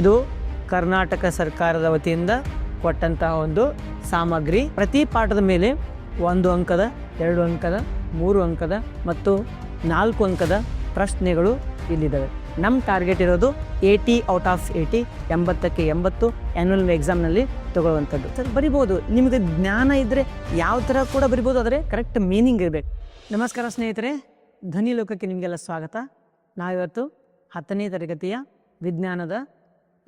ಇದು ಕರ್ನಾಟಕ ಸರ್ಕಾರದ ವತಿಯಿಂದ ಕೊಟ್ಟಂತಹ ಒಂದು ಸಾಮಗ್ರಿ. ಪ್ರತಿ ಪಾಠದ ಮೇಲೆ ಒಂದು ಅಂಕದ, ಎರಡು ಅಂಕದ, ಮೂರು ಅಂಕದ ಮತ್ತು ನಾಲ್ಕು ಅಂಕದ ಪ್ರಶ್ನೆಗಳು ಇಲ್ಲಿದ್ದಾವೆ. ನಮ್ಮ ಟಾರ್ಗೆಟ್ ಇರೋದು ಏಯ್ಟಿ ಔಟ್ ಆಫ್ ಏಯ್ಟಿ ಎಂಬತ್ತಕ್ಕೆ ಎಂಬತ್ತು ಆ್ಯನ್ಯಲ್ ಎಕ್ಸಾಮ್ನಲ್ಲಿ ತಗೊಳ್ಳುವಂಥದ್ದು. ಸರ್, ಬರಿಬೋದು. ನಿಮಗೆ ಜ್ಞಾನ ಇದ್ದರೆ ಯಾವ ಥರ ಕೂಡ ಬರಿಬೋದು, ಆದರೆ ಕರೆಕ್ಟ್ ಮೀನಿಂಗ್ ಇರಬೇಕು. ನಮಸ್ಕಾರ ಸ್ನೇಹಿತರೆ. ಧ್ವನಿ ಲೋಕಕ್ಕೆ ನಿಮಗೆಲ್ಲ ಸ್ವಾಗತ. ನಾವಿವತ್ತು ಹತ್ತನೇ ತರಗತಿಯ ವಿಜ್ಞಾನದ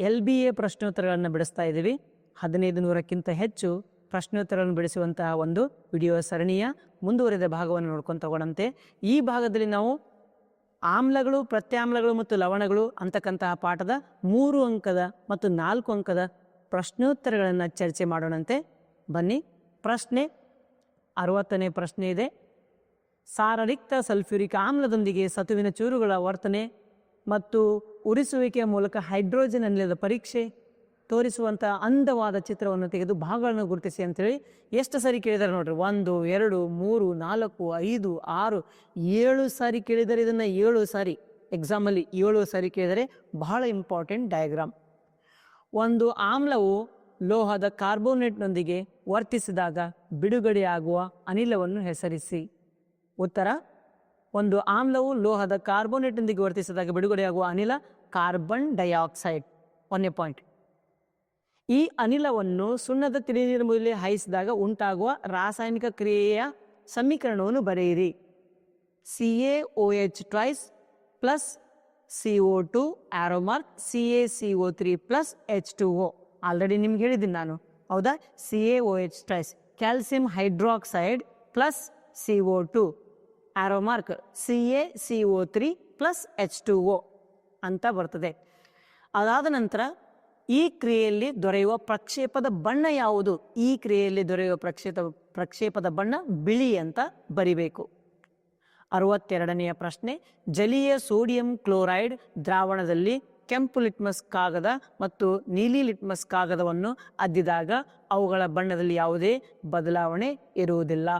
ಎಲ್ ಬಿ ಎ ಪ್ರಶ್ನೋತ್ತರಗಳನ್ನು ಬಿಡಿಸ್ತಾ ಇದ್ದೀವಿ. ಹದಿನೈದು ನೂರಕ್ಕಿಂತ ಹೆಚ್ಚು ಪ್ರಶ್ನೋತ್ತರಗಳನ್ನು ಬಿಡಿಸುವಂತಹ ಒಂದು ವಿಡಿಯೋ ಸರಣಿಯ ಮುಂದುವರಿದ ಭಾಗವನ್ನು ನೋಡ್ಕೊಂಡು ತಗೊಂಡಂತೆ ಈ ಭಾಗದಲ್ಲಿ ನಾವು ಆಮ್ಲಗಳು, ಪ್ರತ್ಯಾಮ್ಲಗಳು ಮತ್ತು ಲವಣಗಳು ಅಂತಕ್ಕಂತಹ ಪಾಠದ ಮೂರು ಅಂಕದ ಮತ್ತು ನಾಲ್ಕು ಅಂಕದ ಪ್ರಶ್ನೋತ್ತರಗಳನ್ನು ಚರ್ಚೆ ಮಾಡೋಣಂತೆ. ಬನ್ನಿ, ಪ್ರಶ್ನೆ, ಅರವತ್ತನೇ ಪ್ರಶ್ನೆ ಇದೆ. ಸಾರರಿಕ್ತ ಸಲ್ಫ್ಯೂರಿಕ್ ಆಮ್ಲದೊಂದಿಗೆ ಸತುವಿನ ಚೂರುಗಳ ವರ್ತನೆ ಮತ್ತು ಉರಿಸುವಿಕೆಯ ಮೂಲಕ ಹೈಡ್ರೋಜನ್ ಅನಿಲದ ಪರೀಕ್ಷೆ ತೋರಿಸುವಂಥ ಅಂದವಾದ ಚಿತ್ರವನ್ನು ತೆಗೆದು ಭಾಗಗಳನ್ನು ಗುರುತಿಸಿ ಅಂತೇಳಿ ಎಷ್ಟು ಸಾರಿ ಕೇಳಿದ್ದಾರೆ ನೋಡ್ರಿ? ಒಂದು, ಎರಡು, ಮೂರು, ನಾಲ್ಕು, ಐದು, ಆರು, ಏಳು ಸಾರಿ ಕೇಳಿದರೆ ಇದನ್ನು ಏಳು ಸಾರಿ ಎಕ್ಸಾಮಲ್ಲಿ ಏಳು ಸಾರಿ ಕೇಳಿದರೆ ಬಹಳ ಇಂಪಾರ್ಟೆಂಟ್ ಡಯಾಗ್ರಾಮ್ ಒಂದು ಆಮ್ಲವು ಲೋಹದ ಕಾರ್ಬೋನೇಟ್ನೊಂದಿಗೆ ವರ್ತಿಸಿದಾಗ ಬಿಡುಗಡೆಯಾಗುವ ಅನಿಲವನ್ನು ಹೆಸರಿಸಿ. ಉತ್ತರ ಒಂದು ಆಮ್ಲವು ಲೋಹದ ಕಾರ್ಬೋನೇಟ್ನೊಂದಿಗೆ ವರ್ತಿಸಿದಾಗ ಬಿಡುಗಡೆಯಾಗುವ ಅನಿಲ ಕಾರ್ಬನ್ ಡೈಆಕ್ಸೈಡ್. ಒಂದನೇ ಪಾಯಿಂಟ್. ಈ ಅನಿಲವನ್ನು ಸುಣ್ಣದ ತಿಳಿನೀರು ಮೇಲೆ ಹಾಯಿಸಿದಾಗ ಉಂಟಾಗುವ ರಾಸಾಯನಿಕ ಕ್ರಿಯೆಯ ಸಮೀಕರಣವನ್ನು ಬರೆಯಿರಿ. C A O H twice plus C O two arrow mark C A C O three plus H two O already ನಿಮ್ಗೆ ಹೇಳಿದ್ದೀನಿ ನಾನು. ಹೌದಾ? C A O H twice calcium hydroxide plus C O two arrow mark C A, C O three plus H two O ಅಂತ ಬರ್ತದೆ. ಅದಾದ ನಂತರ ಈ ಕ್ರಿಯೆಯಲ್ಲಿ ದೊರೆಯುವ ಪ್ರಕ್ಷೇಪದ ಬಣ್ಣ ಯಾವುದು? ಈ ಕ್ರಿಯೆಯಲ್ಲಿ ದೊರೆಯುವ ಪ್ರಕ್ಷೇಪ, ಪ್ರಕ್ಷೇಪದ ಬಣ್ಣ ಬಿಳಿ ಅಂತ ಬರಿಬೇಕು. ಅರವತ್ತೆರಡನೆಯ ಪ್ರಶ್ನೆ, ಜಲೀಯ ಸೋಡಿಯಂ ಕ್ಲೋರೈಡ್ ದ್ರಾವಣದಲ್ಲಿ ಕೆಂಪು ಲಿಟ್ಮಸ್ ಕಾಗದ ಮತ್ತು ನೀಲಿ ಲಿಟ್ಮಸ್ ಕಾಗದವನ್ನು ಅದ್ದಿದಾಗ ಅವುಗಳ ಬಣ್ಣದಲ್ಲಿ ಯಾವುದೇ ಬದಲಾವಣೆ ಇರುವುದಿಲ್ಲ.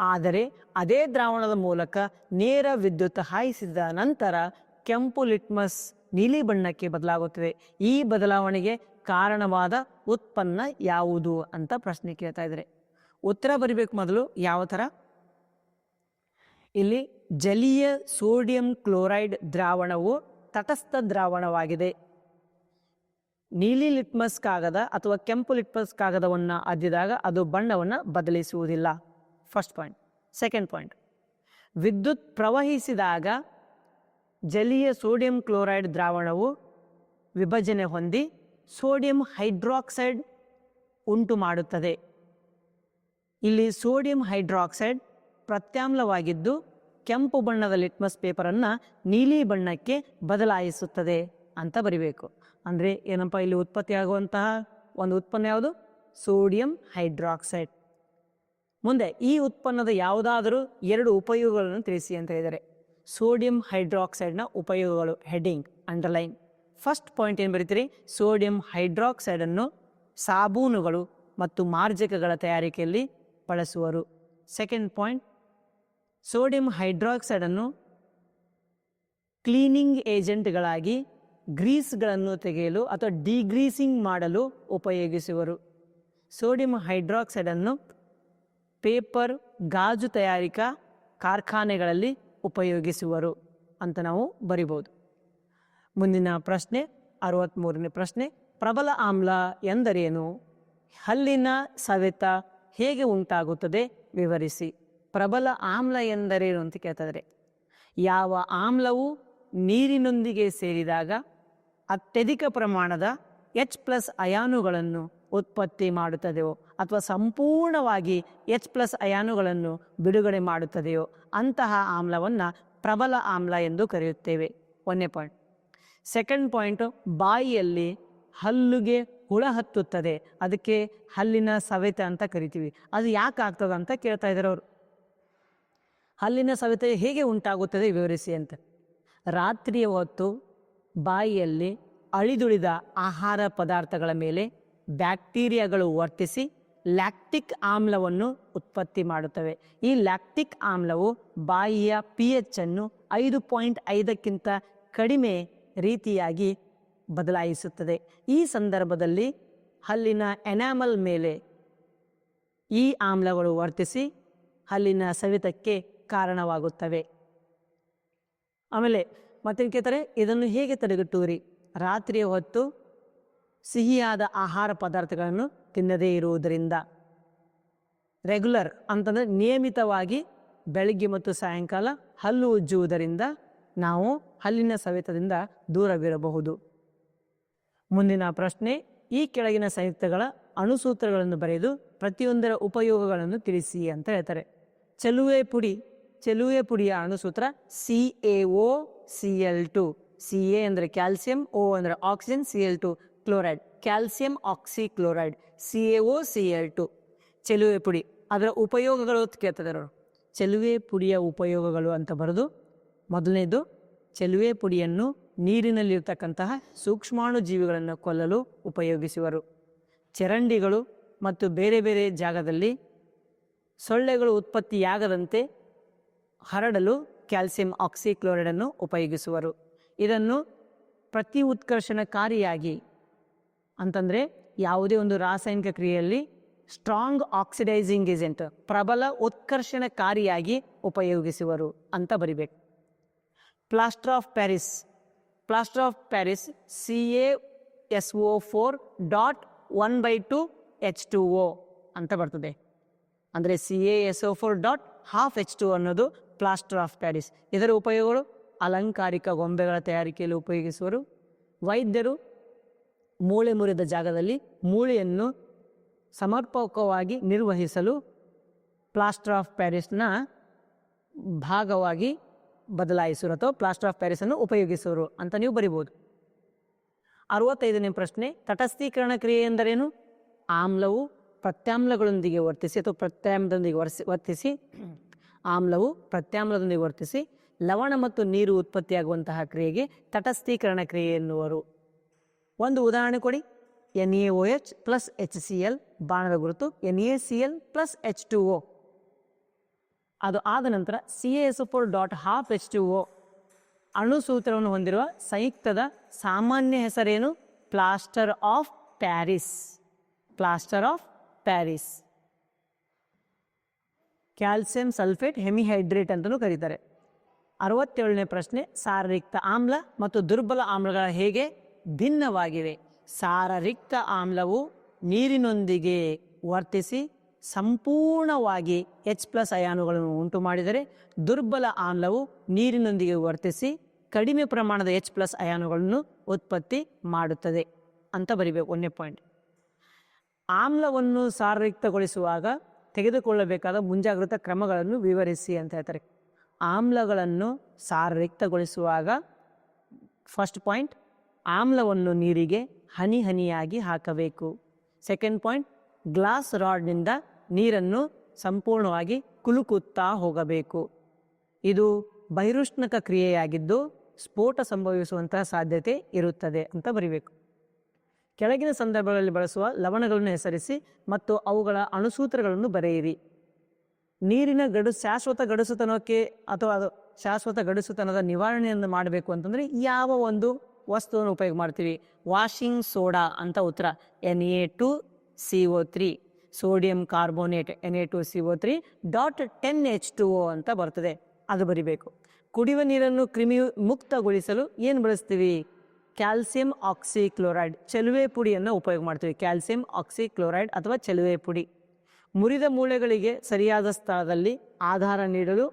ಆದರೆ ಅದೇ ದ್ರಾವಣದ ಮೂಲಕ ನೇರ ವಿದ್ಯುತ್ ಹಾಯಿಸಿದ ನಂತರ ಕೆಂಪು ಲಿಟ್ಮಸ್ ನೀಲಿ ಬಣ್ಣಕ್ಕೆ ಬದಲಾಗುತ್ತದೆ. ಈ ಬದಲಾವಣೆಗೆ ಕಾರಣವಾದ ಉತ್ಪನ್ನ ಯಾವುದು ಅಂತ ಪ್ರಶ್ನೆ ಕೇಳ್ತಾ ಇದ್ದಾರೆ. ಉತ್ತರ ಬರಿಬೇಕು ಮೊದಲು, ಯಾವ ಥರ? ಇಲ್ಲಿ ಜಲೀಯ ಸೋಡಿಯಂ ಕ್ಲೋರೈಡ್ ದ್ರಾವಣವು ತಟಸ್ಥ ದ್ರಾವಣವಾಗಿದೆ. ನೀಲಿ ಲಿಟ್ಮಸ್ ಕಾಗದ ಅಥವಾ ಕೆಂಪು ಲಿಟ್ಮಸ್ ಕಾಗದವನ್ನು ಅದ್ದಿದಾಗ ಅದು ಬಣ್ಣವನ್ನು ಬದಲಿಸುವುದಿಲ್ಲ. ಫಸ್ಟ್ ಪಾಯಿಂಟ್ ಸೆಕೆಂಡ್ ಪಾಯಿಂಟ್ ವಿದ್ಯುತ್ ಪ್ರವಹಿಸಿದಾಗ ಜಲೀಯ ಸೋಡಿಯಂ ಕ್ಲೋರೈಡ್ ದ್ರಾವಣವು ವಿಭಜನೆ ಹೊಂದಿ ಸೋಡಿಯಂ ಹೈಡ್ರಾಕ್ಸೈಡ್ ಉಂಟು ಮಾಡುತ್ತದೆ. ಇಲ್ಲಿ ಸೋಡಿಯಂ ಹೈಡ್ರಾಕ್ಸೈಡ್ ಪ್ರತ್ಯಾಮ್ಲವಾಗಿದ್ದು ಕೆಂಪು ಬಣ್ಣದ ಲಿಟ್ಮಸ್ ಪೇಪರನ್ನು ನೀಲಿ ಬಣ್ಣಕ್ಕೆ ಬದಲಾಯಿಸುತ್ತದೆ ಅಂತ ಬರಿಬೇಕು. ಅಂದರೆ ಏನಪ್ಪ, ಇಲ್ಲಿ ಉತ್ಪತ್ತಿಯಾಗುವಂತಹ ಒಂದು ಉತ್ಪನ್ನ ಯಾವುದು? Sodium hydroxide. ಮುಂದೆ ಈ ಉತ್ಪನ್ನದ ಯಾವುದಾದರೂ ಎರಡು ಉಪಯೋಗಗಳನ್ನು ತಿಳಿಸಿ ಅಂತ ಹೇಳಿದರೆ ಸೋಡಿಯಂ ಹೈಡ್ರಾಕ್ಸೈಡ್ನ ಉಪಯೋಗಗಳು ಹೆಡ್ಡಿಂಗ್ ಅಂಡರ್ಲೈನ್. ಫಸ್ಟ್ ಪಾಯಿಂಟ್ ಏನು ಬರೀತೀರಿ? ಸೋಡಿಯಂ ಹೈಡ್ರಾಕ್ಸೈಡನ್ನು ಸಾಬೂನುಗಳು ಮತ್ತು ಮಾರ್ಜಕಗಳ ತಯಾರಿಕೆಯಲ್ಲಿ ಬಳಸುವರು. ಸೆಕೆಂಡ್ ಪಾಯಿಂಟ್, ಸೋಡಿಯಂ ಹೈಡ್ರಾಕ್ಸೈಡನ್ನು ಕ್ಲೀನಿಂಗ್ ಏಜೆಂಟ್ಗಳಾಗಿ ಗ್ರೀಸ್ಗಳನ್ನು ತೆಗೆಯಲು ಅಥವಾ ಡಿಗ್ರೀಸಿಂಗ್ ಮಾಡಲು ಉಪಯೋಗಿಸುವರು. ಸೋಡಿಯಂ ಹೈಡ್ರಾಕ್ಸೈಡನ್ನು ಪೇಪರ್, ಗಾಜು ತಯಾರಿಕಾ ಕಾರ್ಖಾನೆಗಳಲ್ಲಿ ಉಪಯೋಗಿಸುವರು ಅಂತ ನಾವು ಬರಿಬೋದು. ಮುಂದಿನ ಪ್ರಶ್ನೆ ಅರವತ್ತ್ಮೂರನೇ ಪ್ರಶ್ನೆ, ಪ್ರಬಲ ಆಮ್ಲ ಎಂದರೇನು? ಹಲ್ಲಿನ ಸವೆತ ಹೇಗೆ ಉಂಟಾಗುತ್ತದೆ? ವಿವರಿಸಿ. ಪ್ರಬಲ ಆಮ್ಲ ಎಂದರೇನು ಅಂತ ಕೇಳ್ತಾರೆ ಯಾವ ಆಮ್ಲವು ನೀರಿನೊಂದಿಗೆ ಸೇರಿದಾಗ ಅತ್ಯಧಿಕ ಪ್ರಮಾಣದ ಎಚ್ ಪ್ಲಸ್ ಅಯಾನುಗಳನ್ನು ಉತ್ಪತ್ತಿ ಮಾಡುತ್ತದೆಯೋ ಅಥವಾ ಸಂಪೂರ್ಣವಾಗಿ ಎಚ್ ಪ್ಲಸ್ ಅಯಾನುಗಳನ್ನು ಬಿಡುಗಡೆ ಮಾಡುತ್ತದೆಯೋ ಅಂತಹ ಆಮ್ಲವನ್ನು ಪ್ರಬಲ ಆಮ್ಲ ಎಂದು ಕರೆಯುತ್ತೇವೆ. ಒಂದನೇ ಪಾಯಿಂಟ್ ಸೆಕೆಂಡ್ ಪಾಯಿಂಟು ಬಾಯಿಯಲ್ಲಿ ಹಲ್ಲುಗೆ ಹುಳ ಹತ್ತುತ್ತದೆ. ಅದಕ್ಕೆ ಹಲ್ಲಿನ ಸವೆತ ಅಂತ ಕರಿತೀವಿ. ಅದು ಯಾಕೆ ಆಗ್ತದೆ ಅಂತ ಕೇಳ್ತಾ ಇದ್ದಾರೆ ಅವರು. ಹಲ್ಲಿನ ಸವೆತ ಹೇಗೆ ಉಂಟಾಗುತ್ತದೆ ವಿವರಿಸಿ ಅಂತ. ರಾತ್ರಿಯ ಹೊತ್ತು ಬಾಯಿಯಲ್ಲಿ ಅಳಿದುಳಿದ ಆಹಾರ ಪದಾರ್ಥಗಳ ಮೇಲೆ ಬ್ಯಾಕ್ಟೀರಿಯಾಗಳು ವರ್ತಿಸಿ ಲ್ಯಾಕ್ಟಿಕ್ ಆಮ್ಲವನ್ನು ಉತ್ಪತ್ತಿ ಮಾಡುತ್ತವೆ. ಈ ಲ್ಯಾಕ್ಟಿಕ್ ಆಮ್ಲವು ಬಾಯಿಯ ಪಿ ಎಚ್ ಅನ್ನು ಐದು ಪಾಯಿಂಟ್ ಐದಕ್ಕಿಂತ ಕಡಿಮೆ ರೀತಿಯಾಗಿ ಬದಲಾಯಿಸುತ್ತದೆ. ಈ ಸಂದರ್ಭದಲ್ಲಿ ಹಲ್ಲಿನ ಎನಾಮಲ್ ಮೇಲೆ ಈ ಆಮ್ಲಗಳು ವರ್ತಿಸಿ ಹಲ್ಲಿನ ಸವಿತಕ್ಕೆ ಕಾರಣವಾಗುತ್ತವೆ. ಆಮೇಲೆ ಮತ್ತೇನು ಕೇಳ್ತಾರೆ? ಇದನ್ನು ಹೇಗೆ ತಡೆಗಟ್ಟುವಿರಿ? ರಾತ್ರಿಯ ಹೊತ್ತು ಸಿಹಿಯಾದ ಆಹಾರ ಪದಾರ್ಥಗಳನ್ನು ತಿನ್ನದೇ ಇರುವುದರಿಂದ ರೆಗ್ಯುಲರ್ ಅಂತಂದರೆ ನಿಯಮಿತವಾಗಿ ಬೆಳಗ್ಗೆ ಮತ್ತು ಸಾಯಂಕಾಲ ಹಲ್ಲು ಉಜ್ಜುವುದರಿಂದ ನಾವು ಹಲ್ಲಿನ ಸವೆತದಿಂದ ದೂರವಿರಬಹುದು. ಮುಂದಿನ ಪ್ರಶ್ನೆ, ಈ ಕೆಳಗಿನ ಸಂಯುಕ್ತಗಳ ಅಣುಸೂತ್ರಗಳನ್ನು ಬರೆದು ಪ್ರತಿಯೊಂದರ ಉಪಯೋಗಗಳನ್ನು ತಿಳಿಸಿ ಅಂತ ಹೇಳ್ತಾರೆ. ಚೆಲುವೆ ಪುಡಿ, ಚೆಲುವೆ ಪುಡಿಯ ಅಣುಸೂತ್ರ C A O C L two C A ಅಂದರೆ ಕ್ಯಾಲ್ಸಿಯಂ ಓ ಅಂದರೆ oxygen C L two chloride calcium oxy chloride C A O C L two ಚೆಲುವೆ ಪುಡಿ, ಅದರ ಉಪಯೋಗಗಳು ಕೇಳ್ತದೆ ಅವರು. ಚೆಲುವೆ ಪುಡಿಯ ಉಪಯೋಗಗಳು ಅಂತ ಬರೆದು, ಮೊದಲನೇದು, ಚೆಲುವೆ ಪುಡಿಯನ್ನು ನೀರಿನಲ್ಲಿರ್ತಕ್ಕಂತಹ ಸೂಕ್ಷ್ಮಾಣು ಜೀವಿಗಳನ್ನು ಕೊಲ್ಲಲು ಉಪಯೋಗಿಸುವರು. ಚರಂಡಿಗಳು ಮತ್ತು ಬೇರೆ ಬೇರೆ ಜಾಗದಲ್ಲಿ ಸೊಳ್ಳೆಗಳು ಉತ್ಪತ್ತಿಯಾಗದಂತೆ ಹರಡಲು ಕ್ಯಾಲ್ಸಿಯಂ ಆಕ್ಸಿಕ್ಲೋರೈಡನ್ನು ಉಪಯೋಗಿಸುವರು. ಇದನ್ನು ಪ್ರತಿ ಉತ್ಕರ್ಷಣಕಾರಿಯಾಗಿ ಅಂತಂದರೆ ಯಾವುದೇ ಒಂದು ರಾಸಾಯನಿಕ ಕ್ರಿಯೆಯಲ್ಲಿ ಸ್ಟ್ರಾಂಗ್ ಆಕ್ಸಿಡೈಸಿಂಗ್ ಏಜೆಂಟ್ ಪ್ರಬಲ ಉತ್ಕರ್ಷಣಕಾರಿಯಾಗಿ ಉಪಯೋಗಿಸುವರು ಅಂತ ಬರಿಬೇಕು. Plaster of Paris plaster of Paris C A S O four dot one by two H two O ಅಂತ ಬರ್ತದೆ. ಅಂದರೆ C A S O four dot half H two ಅನ್ನೋದು ಪ್ಲಾಸ್ಟರ್ ಆಫ್ ಪ್ಯಾರಿಸ್ ಇದರ ಉಪಯೋಗಗಳು ಅಲಂಕಾರಿಕ ಗೊಂಬೆಗಳ ತಯಾರಿಕೆಯಲ್ಲಿ ಉಪಯೋಗಿಸುವರು. ವೈದ್ಯರು ಮೂಳೆ ಮುರಿದ ಜಾಗದಲ್ಲಿ ಮೂಳೆಯನ್ನು ಸಮರ್ಪಕವಾಗಿ ನಿರ್ವಹಿಸಲು ಪ್ಲಾಸ್ಟರ್ ಆಫ್ ಪ್ಯಾರಿಸ್ನ ಭಾಗವಾಗಿ ಬದಲಾಯಿಸುವರು ಅಥವಾ ಪ್ಲಾಸ್ಟರ್ ಆಫ್ ಪ್ಯಾರಿಸನ್ನು ಉಪಯೋಗಿಸುವರು ಅಂತ ನೀವು ಬರಿಬೋದು ಅರವತ್ತೈದನೇ ಪ್ರಶ್ನೆ, ತಟಸ್ಥೀಕರಣ ಕ್ರಿಯೆ ಎಂದರೇನು? ಆಮ್ಲವು ಪ್ರತ್ಯಾಮ್ಲಗಳೊಂದಿಗೆ ವರ್ತಿಸಿ ಅಥವಾ ಪ್ರತ್ಯಾಮ್ಲದೊಂದಿಗೆ ವರ್ಸಿ, ವರ್ತಿಸಿ, ಆಮ್ಲವು ಪ್ರತ್ಯಾಮ್ಲದೊಂದಿಗೆ ವರ್ತಿಸಿ ಲವಣ ಮತ್ತು ನೀರು ಉತ್ಪತ್ತಿಯಾಗುವಂತಹ ಕ್ರಿಯೆಗೆ ತಟಸ್ಥೀಕರಣ ಕ್ರಿಯೆ ಎನ್ನುವರು. ಒಂದು ಉದಾಹರಣೆ ಕೊಡಿ. N A O H plus H C L ಬಾಣದ ಗುರುತು. N A C L plus H two O ಅದು ಆದ ನಂತರ C S four dot half H two O ಅಣುಸೂತ್ರವನ್ನು ಹೊಂದಿರುವ ಸಂಯುಕ್ತದ ಸಾಮಾನ್ಯ ಹೆಸರೇನು? Plaster of Paris plaster of Paris calcium sulphate hemihydrate ಅಂತಲೂ ಕರೀತಾರೆ. ಅರವತ್ತೇಳನೇ ಪ್ರಶ್ನೆ ಸಾರರಿಕ್ತ ಆಮ್ಲ ಮತ್ತು ದುರ್ಬಲ ಆಮ್ಲಗಳ ಹೇಗೆ? ಭಿನ್ನವಾಗಿವೆ. ಸಾರರಿಕ್ತ ಆಮ್ಲವು ನೀರಿನೊಂದಿಗೆ ವರ್ತಿಸಿ ಸಂಪೂರ್ಣವಾಗಿ ಎಚ್ ಪ್ಲಸ್ ಅಯಾನುಗಳನ್ನು ಉಂಟು ಮಾಡಿದರೆ ದುರ್ಬಲ ಆಮ್ಲವು ನೀರಿನೊಂದಿಗೆ ವರ್ತಿಸಿ ಕಡಿಮೆ ಪ್ರಮಾಣದ ಎಚ್ ಪ್ಲಸ್ ಅಯಾನುಗಳನ್ನು ಉತ್ಪತ್ತಿ ಮಾಡುತ್ತದೆ ಅಂತ ಬರಿಬೇಕು ಒಂದನೇ ಪಾಯಿಂಟ್ ಆಮ್ಲವನ್ನು ಸಾರರಿಕ್ತಗೊಳಿಸುವಾಗ ತೆಗೆದುಕೊಳ್ಳಬೇಕಾದ ಮುಂಜಾಗ್ರತಾ ಕ್ರಮಗಳನ್ನು ವಿವರಿಸಿ ಅಂತ ಹೇಳ್ತಾರೆ. ಆಮ್ಲಗಳನ್ನು ಸಾರರಿಕ್ತಗೊಳಿಸುವಾಗ ಫಸ್ಟ್ ಪಾಯಿಂಟ್ ಆಮ್ಲವನ್ನು ನೀರಿಗೆ ಹನಿ ಹನಿಯಾಗಿ ಹಾಕಬೇಕು. ಸೆಕೆಂಡ್ ಪಾಯಿಂಟ್ ಗ್ಲಾಸ್ ರಾಡ್ನಿಂದ ನೀರನ್ನು ಸಂಪೂರ್ಣವಾಗಿ ಕುಲುಕುತ್ತಾ ಹೋಗಬೇಕು. ಇದು ಬಹಿರುಷ್ಣಕ ಕ್ರಿಯೆಯಾಗಿದ್ದು ಸ್ಫೋಟ ಸಂಭವಿಸುವಂತಹ ಸಾಧ್ಯತೆ ಇರುತ್ತದೆ ಅಂತ ಬರೀಬೇಕು. ಕೆಳಗಿನ ಸಂದರ್ಭಗಳಲ್ಲಿ ಬಳಸುವ ಲವಣಗಳನ್ನು ಹೆಸರಿಸಿ ಮತ್ತು ಅವುಗಳ ಅಣುಸೂತ್ರಗಳನ್ನು ಬರೆಯಿರಿ. ನೀರಿನ ಗಡು, ಶಾಶ್ವತ ಗಡುಸುತನಕ್ಕೆ ಅಥವಾ ಅದು ಶಾಶ್ವತ ಗಡುಸುತನದ ನಿವಾರಣೆಯನ್ನು ಮಾಡಬೇಕು ಅಂತಂದರೆ ಯಾವ ಒಂದು ವಸ್ತುವನ್ನು ಉಪಯೋಗ ಮಾಡ್ತೀವಿ. ವಾಷಿಂಗ್ ಸೋಡಾ ಅಂತ ಉತ್ತರ. N A two C O three sodium carbonate N A two C O three dot ten H two O ಅಂತ ಬರ್ತದೆ. ಅದು ಬರಿಬೇಕು. ಕುಡಿಯುವ ನೀರನ್ನು ಕ್ರಿಮಿ ಮುಕ್ತಗೊಳಿಸಲು ಏನು ಬಳಸ್ತೀವಿ? ಕ್ಯಾಲ್ಸಿಯಂ ಆಕ್ಸಿ ಕ್ಲೋರೈಡ್ ಚೆಲುವೆ ಪುಡಿಯನ್ನು ಉಪಯೋಗ ಮಾಡ್ತೀವಿ. ಕ್ಯಾಲ್ಸಿಯಂ ಆಕ್ಸಿ ಕ್ಲೋರೈಡ್ ಅಥವಾ ಚೆಲುವೆ ಪುಡಿ. ಮುರಿದ ಮೂಳೆಗಳಿಗೆ ಸರಿಯಾದ ಸ್ಥಳದಲ್ಲಿ ಆಧಾರ ನೀಡಲು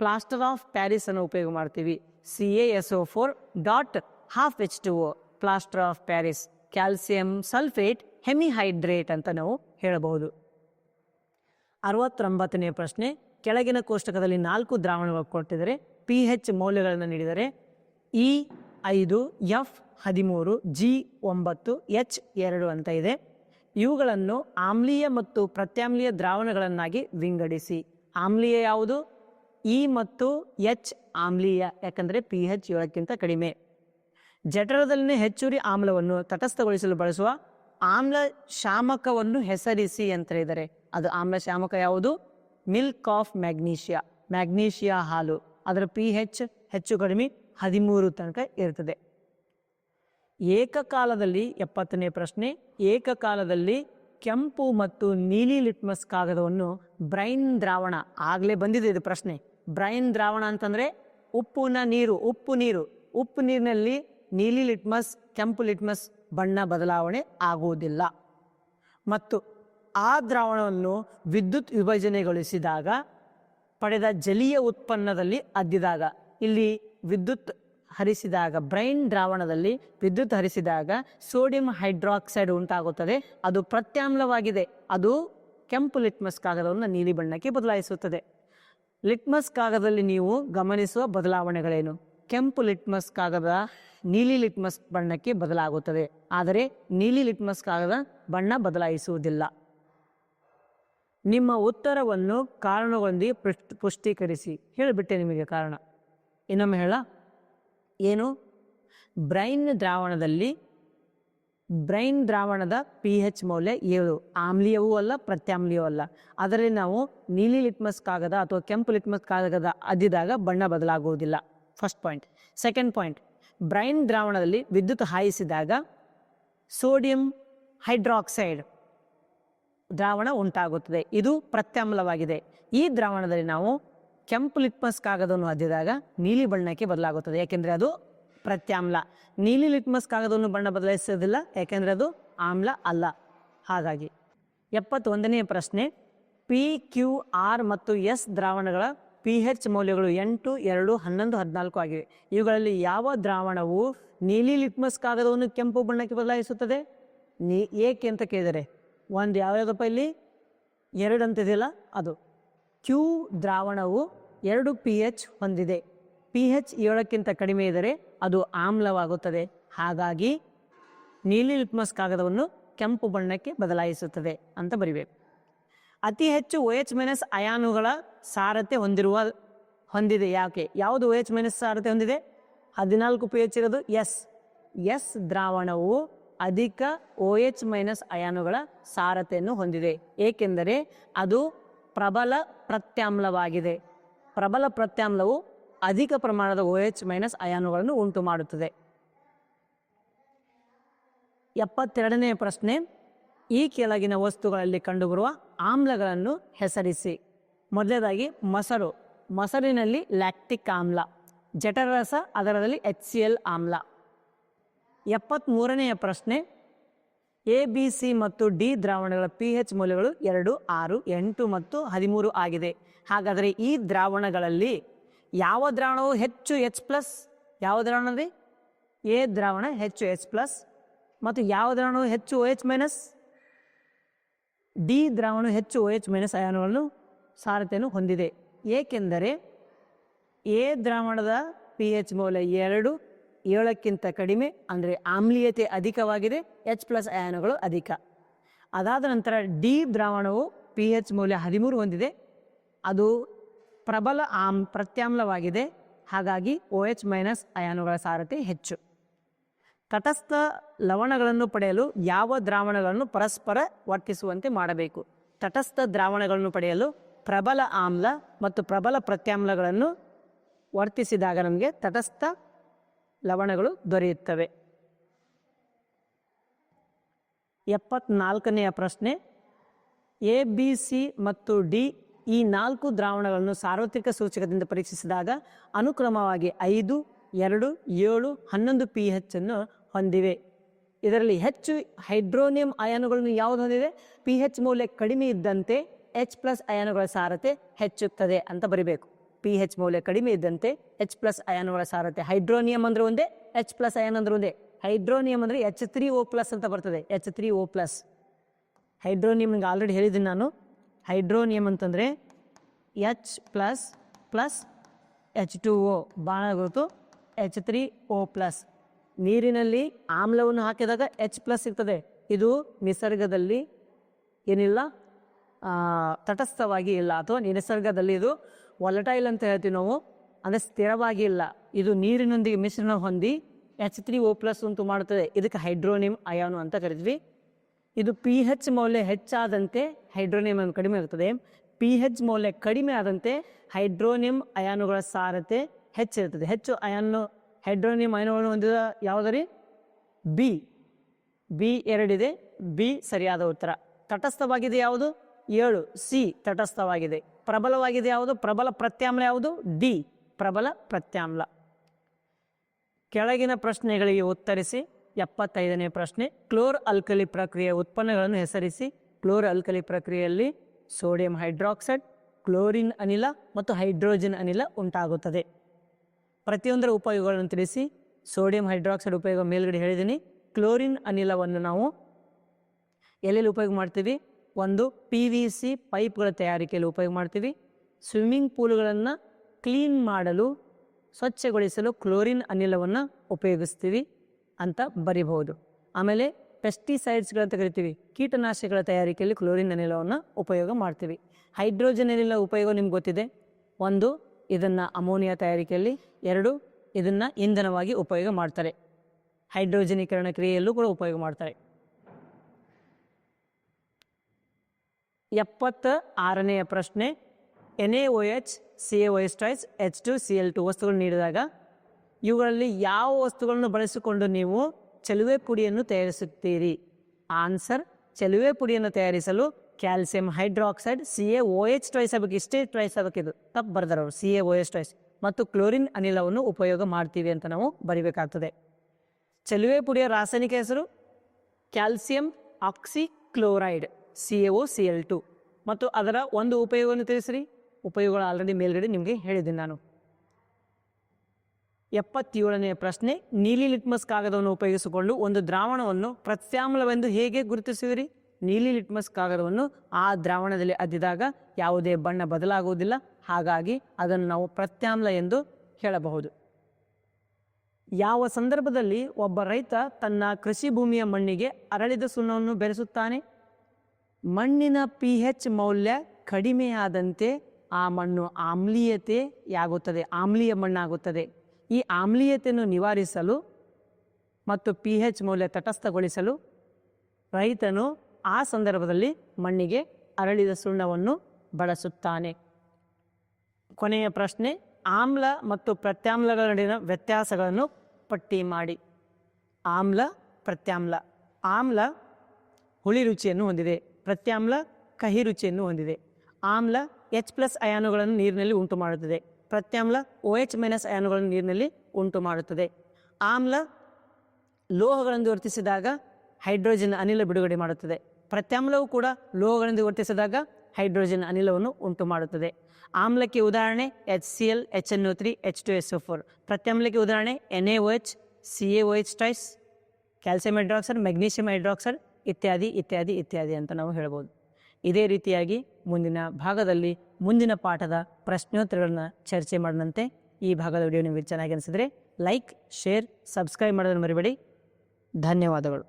ಪ್ಲಾಸ್ಟರ್ ಆಫ್ ಪ್ಯಾರಿಸನ್ನು ಉಪಯೋಗ ಮಾಡ್ತೀವಿ. C A S O four dot half H two plaster of Paris calcium sulphate hemihydrate ಅಂತ ನಾವು ಹೇಳಬಹುದು. ಅರವತ್ತೊಂಬತ್ತನೇ ಪ್ರಶ್ನೆ, ಕೆಳಗಿನ ಕೋಷ್ಟಕದಲ್ಲಿ ನಾಲ್ಕು ದ್ರಾವಣಗಳು ಕೊಟ್ಟಿದ್ದಾರೆ. ಪಿ ಹೆಚ್ ಮೌಲ್ಯಗಳನ್ನು ನೀಡಿದರೆ ಇ ಐದು ಎಫ್ ಹದಿಮೂರು ಜಿ ಒಂಬತ್ತು ಎಚ್ ಎರಡು ಅಂತ ಇದೆ. ಇವುಗಳನ್ನು ಆಮ್ಲೀಯ ಮತ್ತು ಪ್ರತ್ಯಾಮ್ಲೀಯ ದ್ರಾವಣಗಳನ್ನಾಗಿ ವಿಂಗಡಿಸಿ. ಆಮ್ಲೀಯ ಯಾವುದು? ಇ ಮತ್ತು ಎಚ್ ಆಮ್ಲೀಯ, ಯಾಕಂದರೆ ಪಿ ಹೆಚ್ ಏಳಕ್ಕಿಂತ ಕಡಿಮೆ. ಜಠರದಲ್ಲಿನ ಹೆಚ್ಚುವರಿ ಆಮ್ಲವನ್ನು ತಟಸ್ಥಗೊಳಿಸಲು ಬಳಸುವ ಆಮ್ಲ ಶಾಮಕವನ್ನು ಹೆಸರಿಸಿ ಅಂತ ಹೇಳಿದರೆ ಅದು ಆಮ್ಲ ಶಾಮಕ ಯಾವುದು? Milk of magnesia. ಮ್ಯಾಗ್ನೀಷಿಯಾ ಹಾಲು. ಅದರ ಪಿ ಹೆಚ್ ಹೆಚ್ಚು ಕಡಿಮೆ ಹದಿಮೂರು ತನಕ ಇರ್ತದೆ. ಏಕಕಾಲದಲ್ಲಿ ಎಪ್ಪತ್ತನೇ ಪ್ರಶ್ನೆ. ಏಕಕಾಲದಲ್ಲಿ ಕೆಂಪು ಮತ್ತು ನೀಲಿ ಲಿಟ್ಮಸ್ ಕಾಗದವನ್ನು ಬ್ರೈನ್ ದ್ರಾವಣ ಆಗಲೇ ಬಂದಿದೆ ಇದು ಪ್ರಶ್ನೆ. ಬ್ರೈನ್ ದ್ರಾವಣ ಅಂತಂದರೆ ಉಪ್ಪುನ ನೀರು, ಉಪ್ಪು ನೀರು. ಉಪ್ಪು ನೀರಿನಲ್ಲಿ ನೀಲಿ ಲಿಟ್ಮಸ್ ಕೆಂಪು ಲಿಟ್ಮಸ್ ಬಣ್ಣ ಬದಲಾವಣೆ ಆಗುವುದಿಲ್ಲ. ಮತ್ತು ಆ ದ್ರಾವಣವನ್ನು ವಿದ್ಯುತ್ ವಿಭಜನೆಗೊಳಿಸಿದಾಗ, ಪಡೆದ ಜಲೀಯ ಉತ್ಪನ್ನದಲ್ಲಿ ಅದ್ದಿದಾಗ, ಇಲ್ಲಿ ವಿದ್ಯುತ್ ಹರಿಸಿದಾಗ, ಬ್ರೈನ್ ದ್ರಾವಣದಲ್ಲಿ ವಿದ್ಯುತ್ ಹರಿಸಿದಾಗ ಸೋಡಿಯಂ ಹೈಡ್ರಾಕ್ಸೈಡ್ ಉಂಟಾಗುತ್ತದೆ. ಅದು ಪ್ರತ್ಯಾಮ್ಲವಾಗಿದೆ. ಅದು ಕೆಂಪು ಲಿಟ್ಮಸ್ ಕಾಗದವನ್ನು ನೀಲಿ ಬಣ್ಣಕ್ಕೆ ಬದಲಾಯಿಸುತ್ತದೆ. ಲಿಟ್ಮಸ್ ಕಾಗದದಲ್ಲಿ ನೀವು ಗಮನಿಸುವ ಬದಲಾವಣೆಗಳೇನು? ಕೆಂಪು ಲಿಟ್ಮಸ್ ಕಾಗದ ನೀಲಿ ಲಿಟ್ಮಸ್ ಬಣ್ಣಕ್ಕೆ ಬದಲಾಗುತ್ತದೆ. ಆದರೆ ನೀಲಿ ಲಿಟ್ಮಸ್ ಕಾಗದ ಬಣ್ಣ ಬದಲಾಯಿಸುವುದಿಲ್ಲ. ನಿಮ್ಮ ಉತ್ತರವನ್ನು ಕಾರಣಗಳೊಂದಿಗೆ ಪುಷ್ಟೀಕರಿಸಿ. ಹೇಳಿಬಿಟ್ಟೆ ನಿಮಗೆ ಕಾರಣ. ಇನ್ನೊಮ್ಮೆ ಹೇಳ. ಏನು? ಬ್ರೈನ್ ದ್ರಾವಣದಲ್ಲಿ, ಬ್ರೈನ್ ದ್ರಾವಣದ ಪಿ ಹೆಚ್ ಮೌಲ್ಯ ಏಳು. ಆಮ್ಲೀಯವೂ ಅಲ್ಲ, ಪ್ರತ್ಯಾಮ್ಲೀಯವೂ ಅಲ್ಲ. ಅದರಲ್ಲಿ ನಾವು ನೀಲಿ ಲಿಟ್ಮಸ್ ಕಾಗದ ಅಥವಾ ಕೆಂಪು ಲಿಟ್ಮಸ್ ಕಾಗದ ಅದ್ದಿದಾಗ ಬಣ್ಣ ಬದಲಾಗುವುದಿಲ್ಲ. First point second point brine ದ್ರಾವಣದಲ್ಲಿ ವಿದ್ಯುತ್ ಹಾಯಿಸಿದಾಗ ಸೋಡಿಯಂ ಹೈಡ್ರಾಕ್ಸೈಡ್ ದ್ರಾವಣ ಉಂಟಾಗುತ್ತದೆ. ಇದು ಪ್ರತ್ಯಾಮ್ಲವಾಗಿದೆ. ಈ ದ್ರಾವಣದಲ್ಲಿ ನಾವು ಕೆಂಪು ಲಿಟ್ಮಸ್ ಕಾಗದವನ್ನು ಅದ್ದಿದಾಗ ನೀಲಿ ಬಣ್ಣಕ್ಕೆ ಬದಲಾಗುತ್ತದೆ. ಯಾಕೆಂದರೆ ಅದು ಪ್ರತ್ಯಾಮ್ಲ. ನೀಲಿ ಲಿಟ್ಮಸ್ ಕಾಗದವನ್ನು ಬಣ್ಣ ಬದಲಾಯಿಸೋದಿಲ್ಲ, ಯಾಕೆಂದರೆ ಅದು ಆಮ್ಲ ಅಲ್ಲ. ಹಾಗಾಗಿ ಎಪ್ಪತ್ತೊಂದನೆಯ ಪ್ರಶ್ನೆ ಪಿ ಕ್ಯೂ ಆರ್ ಮತ್ತು ಎಸ್ ದ್ರಾವಣಗಳ ಪಿ ಎಚ್ ಮೌಲ್ಯಗಳು ಎಂಟು, ಎರಡು, ಹನ್ನೊಂದು, ಹದಿನಾಲ್ಕು ಆಗಿವೆ. ಇವುಗಳಲ್ಲಿ ಯಾವ ದ್ರಾವಣವು ನೀಲಿ ಲಿಟ್ಮಸ್ ಕಾಗದವನ್ನು ಕೆಂಪು ಬಣ್ಣಕ್ಕೆ ಬದಲಾಯಿಸುತ್ತದೆ? ನೀ, ಏಕೆ ಅಂತ ಕೇಳಿದರೆ, ಒಂದು ಯಾವ್ಯಾವುದಪ್ಪ ಇಲ್ಲಿ? ಎರಡು ಅಂತಿದೆಯಲ್ಲ, ಅದು. ಕ್ಯೂ ದ್ರಾವಣವು ಎರಡು ಪಿ ಎಚ್ ಹೊಂದಿದೆ. ಪಿ ಹೆಚ್ ಏಳಕ್ಕಿಂತ ಕಡಿಮೆ ಇದ್ದರೆ ಅದು ಆಮ್ಲವಾಗುತ್ತದೆ. ಹಾಗಾಗಿ ನೀಲಿ ಲಿಟ್ಮಸ್ ಕಾಗದವನ್ನು ಕೆಂಪು ಬಣ್ಣಕ್ಕೆ ಬದಲಾಯಿಸುತ್ತದೆ ಅಂತ ಬರಿಬೇಕು. ಅತಿ ಹೆಚ್ಚು ಒ ಎಚ್ ಮೈನಸ್ ಅಯಾನುಗಳ ಸಾರತೆ ಹೊಂದಿರುವ, ಹೊಂದಿದೆ ಯಾಕೆ? ಯಾವುದು ಒ ಎಚ್ ಮೈನಸ್ ಸಾರತೆ ಹೊಂದಿದೆ? ಹದಿನಾಲ್ಕು ಪಿ ಎಚ್ ಇರೋದು ಎಸ್ ಎಸ್ ದ್ರಾವಣವು ಅಧಿಕ ಒ ಎಚ್ ಮೈನಸ್ ಅಯಾನುಗಳ ಸಾರತೆಯನ್ನು ಹೊಂದಿದೆ. ಏಕೆಂದರೆ ಅದು ಪ್ರಬಲ ಪ್ರತ್ಯಾಮ್ಲವಾಗಿದೆ. ಪ್ರಬಲ ಪ್ರತ್ಯಾಮ್ಲವು ಅಧಿಕ ಪ್ರಮಾಣದ ಒ ಎಚ್ ಮೈನಸ್ ಅಯಾನುಗಳನ್ನು ಉಂಟು ಮಾಡುತ್ತದೆ ಎಪ್ಪತ್ತೆರಡನೇ ಪ್ರಶ್ನೆ. ಈ ಕೆಳಗಿನ ವಸ್ತುಗಳಲ್ಲಿ ಕಂಡುಬರುವ ಆಮ್ಲಗಳನ್ನು ಹೆಸರಿಸಿ. ಮೊದಲನೇದಾಗಿ ಮೊಸರು. ಮೊಸರಿನಲ್ಲಿ ಲ್ಯಾಕ್ಟಿಕ್ ಆಮ್ಲ. ಜಠರರಸ ಅದರಲ್ಲಿ ಎಚ್ ಸಿ ಎಲ್ ಆಮ್ಲ. ಎಪ್ಪತ್ತ್ಮೂರನೆಯ ಪ್ರಶ್ನೆ. ಎ, ಬಿ, ಸಿ ಮತ್ತು ಡಿ ದ್ರಾವಣಗಳ ಪಿ ಎಚ್ ಮೌಲ್ಯಗಳು ಎರಡು, ಆರು, ಎಂಟು ಮತ್ತು ಹದಿಮೂರು ಆಗಿದೆ. ಹಾಗಾದರೆ ಈ ದ್ರಾವಣಗಳಲ್ಲಿ ಯಾವ ದ್ರಾವಣವು ಹೆಚ್ಚು ಎಚ್ ಪ್ಲಸ್? ಯಾವ ದ್ರಾವಣದಿ ಎ ದ್ರಾವಣ ಹೆಚ್ಚು ಎಚ್ ಪ್ಲಸ್. ಮತ್ತು ಯಾವ ದ್ರಾವಣವು ಹೆಚ್ಚು ಒ ಎಚ್ ಮೈನಸ್? ಡಿ ದ್ರಾವಣ ಹೆಚ್ಚು ಒ ಎಚ್ ಮೈನಸ್ ಅಯಾನುಗಳನ್ನು ಸಾರತೆಯನ್ನು ಹೊಂದಿದೆ. ಏಕೆಂದರೆ ಎ ದ್ರಾವಣದ ಪಿ ಎಚ್ ಮೌಲ್ಯ ಎರಡು, ಏಳಕ್ಕಿಂತ ಕಡಿಮೆ, ಅಂದರೆ ಆಮ್ಲೀಯತೆ ಅಧಿಕವಾಗಿದೆ, ಎಚ್ ಪ್ಲಸ್ ಅಯಾನುಗಳು ಅಧಿಕ. ಅದಾದ ನಂತರ ಡಿ ದ್ರಾವಣವು ಪಿ ಎಚ್ ಮೌಲ್ಯ ಹದಿಮೂರು ಹೊಂದಿದೆ. ಅದು ಪ್ರಬಲ ಆಮ್ ಪ್ರತ್ಯಾಮ್ಲವಾಗಿದೆ. ಹಾಗಾಗಿ ಒ ಎಚ್ ಮೈನಸ್ ಅಯಾನುಗಳ ಸಾರತೆ ಹೆಚ್ಚು. ತಟಸ್ಥ ಲವಣಗಳನ್ನು ಪಡೆಯಲು ಯಾವ ದ್ರಾವಣಗಳನ್ನು ಪರಸ್ಪರ ವರ್ತಿಸುವಂತೆ ಮಾಡಬೇಕು? ತಟಸ್ಥ ದ್ರಾವಣಗಳನ್ನು ಪಡೆಯಲು ಪ್ರಬಲ ಆಮ್ಲ ಮತ್ತು ಪ್ರಬಲ ಪ್ರತ್ಯಾಮ್ಲಗಳನ್ನು ವರ್ತಿಸಿದಾಗ ನಮಗೆ ತಟಸ್ಥ ಲವಣಗಳು ದೊರೆಯುತ್ತವೆ. ಎಪ್ಪತ್ನಾಲ್ಕನೆಯ ಪ್ರಶ್ನೆ. ಎ, ಬಿ, ಸಿ ಮತ್ತು ಡಿ ಈ ನಾಲ್ಕು ದ್ರಾವಣಗಳನ್ನು ಸಾರ್ವತ್ರಿಕ ಸೂಚಕದಿಂದ ಪರೀಕ್ಷಿಸಿದಾಗ ಅನುಕ್ರಮವಾಗಿ ಐದು ಎರಡು, ಏಳು, ಹನ್ನೊಂದು ಪಿ ಎಚ್ ಅನ್ನು ಹೊಂದಿವೆ. ಇದರಲ್ಲಿ ಹೆಚ್ಚು ಹೈಡ್ರೋನಿಯಂ ಅಯಾನುಗಳನ್ನು ಯಾವುದು ಹೊಂದಿದೆ? ಪಿ ಹೆಚ್ ಮೌಲ್ಯ ಕಡಿಮೆ ಇದ್ದಂತೆ ಎಚ್ ಪ್ಲಸ್ ಅಯಾನುಗಳ ಸಾರತೆ ಹೆಚ್ಚುತ್ತದೆ ಅಂತ ಬರಿಬೇಕು. ಪಿ ಹೆಚ್ ಮೌಲ್ಯ ಕಡಿಮೆ ಇದ್ದಂತೆ ಎಚ್ ಪ್ಲಸ್ ಅಯಾನುಗಳ ಸಾರತೆ ಹೈಡ್ರೋನಿಯಂ ಅಂದ್ರೆ ಒಂದೇ ಎಚ್ ಪ್ಲಸ್ ಅಯಾನ್ ಅಂದ್ರೆ ಒಂದೇ. ಹೈಡ್ರೋನಿಯಂ ಅಂದರೆ ಎಚ್ ತ್ರೀ ಓ ಪ್ಲಸ್ ಅಂತ ಬರ್ತದೆ H three O plus hydronium ನಿಮ್ಗೆ ಆಲ್ರೆಡಿ ಹೇಳಿದ್ದೀನಿ ನಾನು. ಹೈಡ್ರೋನಿಯಂ ಅಂತಂದರೆ H plus plus H two O ಬಾಣ ಗೊತ್ತು. ಎಚ್ ತ್ರೀ ಓ ಪ್ಲಸ್ ನೀರಿನಲ್ಲಿ ಆಮ್ಲವನ್ನು ಹಾಕಿದಾಗ ಎಚ್ ಪ್ಲಸ್ ಇರ್ತದೆ ಇದು ನಿಸರ್ಗದಲ್ಲಿ ಏನಿಲ್ಲ ತಟಸ್ಥವಾಗಿ ಇಲ್ಲ. ಅಥವಾ ನಿಸರ್ಗದಲ್ಲಿ ಇದು ಒಲಟೈಲ್ ಅಂತ ಹೇಳ್ತೀವಿ ನಾವು. ಅಂದರೆ ಸ್ಥಿರವಾಗಿ ಇಲ್ಲ. ಇದು ನೀರಿನೊಂದಿಗೆ ಮಿಶ್ರಣ ಹೊಂದಿ ಎಚ್ ತ್ರೀ ಓ ಪ್ಲಸ್ ಉಂಟು ಮಾಡುತ್ತದೆ. ಇದಕ್ಕೆ ಹೈಡ್ರೋನಿಯಂ ಅಯಾನು ಅಂತ ಕರಿತೀವಿ ಇದು ಪಿ ಹೆಚ್ ಮೌಲ್ಯ ಹೆಚ್ಚಾದಂತೆ ಹೈಡ್ರೋನಿಯಂ ಕಡಿಮೆ ಆಗುತ್ತದೆ. ಪಿ ಹೆಚ್ ಮೌಲ್ಯ ಕಡಿಮೆ ಆದಂತೆ ಹೈಡ್ರೋನಿಯಂ ಅಯಾನುಗಳ ಸಾರತೆ ಹೆಚ್ಚಿರುತ್ತದೆ ಹೆಚ್ಚು ಅಯಾನ್ನು ಹೈಡ್ರೋನಿಯಂ ಅಯಾನುಗಳನ್ನು ಹೊಂದಿದ ಯಾವುದರಿ ಬಿ ಬಿ ಎರಡಿದೆ ಬಿ ಸರಿಯಾದ ಉತ್ತರ. ತಟಸ್ಥವಾಗಿದೆ ಯಾವುದು? ಏಳು. ಸಿ ತಟಸ್ಥವಾಗಿದೆ. ಪ್ರಬಲವಾಗಿದೆ ಯಾವುದು? ಪ್ರಬಲ ಪ್ರತ್ಯಾಮ್ಲ ಯಾವುದು? ಡಿ ಪ್ರಬಲ ಪ್ರತ್ಯಾಮ್ಲ. ಕೆಳಗಿನ ಪ್ರಶ್ನೆಗಳಿಗೆ ಉತ್ತರಿಸಿ, ಎಪ್ಪತ್ತೈದನೇ ಪ್ರಶ್ನೆ. ಕ್ಲೋರ್ ಅಲ್ಕಲಿ ಪ್ರಕ್ರಿಯೆ ಉತ್ಪನ್ನಗಳನ್ನು ಹೆಸರಿಸಿ. ಕ್ಲೋರ್ ಅಲ್ಕಲಿ ಪ್ರಕ್ರಿಯೆಯಲ್ಲಿ ಸೋಡಿಯಂ ಹೈಡ್ರಾಕ್ಸೈಡ್, ಕ್ಲೋರಿನ್ ಅನಿಲ ಮತ್ತು ಹೈಡ್ರೋಜನ್ ಅನಿಲ ಉಂಟಾಗುತ್ತದೆ. ಪ್ರತಿಯೊಂದರ ಉಪಯೋಗಗಳನ್ನು ತಿಳಿಸಿ ಸೋಡಿಯಂ ಹೈಡ್ರಾಕ್ಸೈಡ್ ಉಪಯೋಗ ಮೇಲ್ಗಡೆ ಹೇಳಿದ್ದೀನಿ. ಕ್ಲೋರಿನ್ ಅನಿಲವನ್ನು ನಾವು ಎಲ್ಲೆಲ್ಲಿ ಉಪಯೋಗ ಮಾಡ್ತೀವಿ? ಒಂದು ಪಿ ವಿ ಸಿ ಪೈಪ್ಗಳ ತಯಾರಿಕೆಯಲ್ಲಿ ಉಪಯೋಗ ಮಾಡ್ತೀವಿ. ಸ್ವಿಮ್ಮಿಂಗ್ ಪೂಲ್ಗಳನ್ನು ಕ್ಲೀನ್ ಮಾಡಲು, ಸ್ವಚ್ಛಗೊಳಿಸಲು ಕ್ಲೋರಿನ್ ಅನಿಲವನ್ನು ಉಪಯೋಗಿಸ್ತೀವಿ ಅಂತ ಬರಿಬಹುದು. ಆಮೇಲೆ ಪೆಸ್ಟಿಸೈಡ್ಸ್ಗಳಂತ ಕರಿತೀವಿ. ಕೀಟನಾಶಕಗಳ ತಯಾರಿಕೆಯಲ್ಲಿ ಕ್ಲೋರಿನ್ ಅನಿಲವನ್ನು ಉಪಯೋಗ ಮಾಡ್ತೀವಿ. ಹೈಡ್ರೋಜನ್ ಅನಿಲ ಉಪಯೋಗ ನಿಮ್ಗೆ ಗೊತ್ತಿದೆ. ಒಂದು ಇದನ್ನು ಅಮೋನಿಯಾ ತಯಾರಿಕೆಯಲ್ಲಿ ಎರಡು ಇದನ್ನು ಇಂಧನವಾಗಿ ಉಪಯೋಗ ಮಾಡ್ತಾರೆ. ಹೈಡ್ರೋಜನೀಕರಣ ಕ್ರಿಯೆಯಲ್ಲೂ ಕೂಡ ಉಪಯೋಗ ಮಾಡ್ತಾರೆ. ಎಪ್ಪತ್ತ ಆರನೆಯ ಪ್ರಶ್ನೆ N A O H C A S H two C L two ವಸ್ತುಗಳನ್ನು ನೀಡಿದಾಗ ಇವುಗಳಲ್ಲಿ ಯಾವ ವಸ್ತುಗಳನ್ನು ಬಳಸಿಕೊಂಡು ನೀವು ಚೆಲುವೆ ಪುಡಿಯನ್ನು ತಯಾರಿಸುತ್ತೀರಿ? ಆನ್ಸರ್, ಚೆಲುವೆ ಪುಡಿಯನ್ನು ತಯಾರಿಸಲು calcium hydroxide C A O H twice ಆಗಬೇಕು. ಇಷ್ಟೇ ಆಗಬೇಕು ಇದು. ತಪ್ಪು ಬರ್ದಾರ ಅವರು. C A O H twice ಮತ್ತು ಕ್ಲೋರಿನ್ ಅನಿಲವನ್ನು ಉಪಯೋಗ ಮಾಡ್ತೀವಿ ಅಂತ ನಾವು ಬರಿಬೇಕಾಗ್ತದೆ. ಚೆಲುವೆ ಪುಡಿಯ ರಾಸಾಯನಿಕ ಹೆಸರು? Calcium oxychloride C A O C L two ಮತ್ತು ಅದರ ಒಂದು ಉಪಯೋಗವನ್ನು ತಿಳಿಸ್ರಿ. ಉಪಯೋಗಗಳು ಆಲ್ರೆಡಿ ಮೇಲ್ಗಡೆ ನಿಮಗೆ ಹೇಳಿದ್ದೀನಿ ನಾನು. ಎಪ್ಪತ್ತೇಳನೆಯ ಪ್ರಶ್ನೆ. ನೀಲಿ ಲಿಟ್ಮಸ್ ಕಾಗದವನ್ನು ಉಪಯೋಗಿಸಿಕೊಂಡು ಒಂದು ದ್ರಾವಣವನ್ನು ಪ್ರತ್ಯಾಮ್ಲವೆಂದು ಹೇಗೆ ಗುರುತಿಸುವಿರಿ? ನೀಲಿ ಲಿಟ್ಮಸ್ ಕಾಗದವನ್ನು ಆ ದ್ರಾವಣದಲ್ಲಿ ಅದ್ದಿದಾಗ ಯಾವುದೇ ಬಣ್ಣ ಬದಲಾಗುವುದಿಲ್ಲ. ಹಾಗಾಗಿ ಅದನ್ನು ನಾವು ಪ್ರತ್ಯಾಮ್ಲ ಎಂದು ಹೇಳಬಹುದು. ಯಾವ ಸಂದರ್ಭದಲ್ಲಿ ಒಬ್ಬ ರೈತ ತನ್ನ ಕೃಷಿ ಭೂಮಿಯ ಮಣ್ಣಿಗೆ ಅರಳಿದ ಸುಣ್ಣವನ್ನು ಬೆರೆಸುತ್ತಾನೆ? ಮಣ್ಣಿನ ಪಿ ಹೆಚ್ ಮೌಲ್ಯ ಕಡಿಮೆಯಾದಂತೆ ಆ ಮಣ್ಣು ಆಮ್ಲೀಯತೆಯಾಗುತ್ತದೆ, ಆಮ್ಲೀಯ ಮಣ್ಣಾಗುತ್ತದೆ. ಈ ಆಮ್ಲೀಯತೆಯನ್ನು ನಿವಾರಿಸಲು ಮತ್ತು ಪಿ ಹೆಚ್ ಮೌಲ್ಯ ತಟಸ್ಥಗೊಳಿಸಲು ರೈತನು ಆ ಸಂದರ್ಭದಲ್ಲಿ ಮಣ್ಣಿಗೆ ಅರಳಿದ ಸುಣ್ಣವನ್ನು ಬಳಸುತ್ತಾನೆ. ಕೊನೆಯ ಪ್ರಶ್ನೆ, ಆಮ್ಲ ಮತ್ತು ಪ್ರತ್ಯಾಮ್ಲಗಳ ನಡುವಿನ ವ್ಯತ್ಯಾಸಗಳನ್ನು ಪಟ್ಟಿ ಮಾಡಿ. ಆಮ್ಲ, ಪ್ರತ್ಯಾಮ್ಲ. ಆಮ್ಲ ಹುಳಿ ರುಚಿಯನ್ನು ಹೊಂದಿದೆ. ಪ್ರತ್ಯಾಮ್ಲ ಕಹಿ ರುಚಿಯನ್ನು ಹೊಂದಿದೆ. ಆಮ್ಲ ಎಚ್ ಪ್ಲಸ್ ಅಯಾನುಗಳನ್ನು ನೀರಿನಲ್ಲಿ ಉಂಟು ಮಾಡುತ್ತದೆ. ಪ್ರತ್ಯಾಮ್ಲ ಒ ಎಚ್ ಮೈನಸ್ ಅಯಾನುಗಳನ್ನು ನೀರಿನಲ್ಲಿ ಉಂಟು ಮಾಡುತ್ತದೆ. ಆಮ್ಲ ಲೋಹಗಳನ್ನು ವರ್ತಿಸಿದಾಗ ಹೈಡ್ರೋಜನ್ ಅನಿಲ ಬಿಡುಗಡೆ ಮಾಡುತ್ತದೆ. ಪ್ರತ್ಯಾಮ್ಲವು ಕೂಡ ಲೋಹಗಳಿಂದ ವರ್ತಿಸಿದಾಗ ಹೈಡ್ರೋಜನ್ ಅನಿಲವನ್ನು ಉಂಟು ಮಾಡುತ್ತದೆ ಆಮ್ಲಕ್ಕೆ ಉದಾಹರಣೆ H C L H N O three H two S O four ಪ್ರತ್ಯಾಮ್ಲಕ್ಕೆ ಉದಾಹರಣೆ N A O H C A O H twice calcium hydroxide magnesium hydroxide ಇತ್ಯಾದಿ ಇತ್ಯಾದಿ ಇತ್ಯಾದಿ ಅಂತ ನಾವು ಹೇಳ್ಬೋದು. ಇದೇ ರೀತಿಯಾಗಿ ಮುಂದಿನ ಭಾಗದಲ್ಲಿ ಮುಂದಿನ ಪಾಠದ ಪ್ರಶ್ನೋತ್ತರಗಳನ್ನು ಚರ್ಚೆ ಮಾಡಿದಂತೆ ಈ ಭಾಗದ ವಿಡಿಯೋ ನಿಮಗೆ ಚೆನ್ನಾಗಿ ಅನಿಸಿದರೆ ಲೈಕ್ ಶೇರ್ ಸಬ್ಸ್ಕ್ರೈಬ್ ಮಾಡೋದನ್ನು ಮರಿಬೇಡಿ. ಧನ್ಯವಾದಗಳು.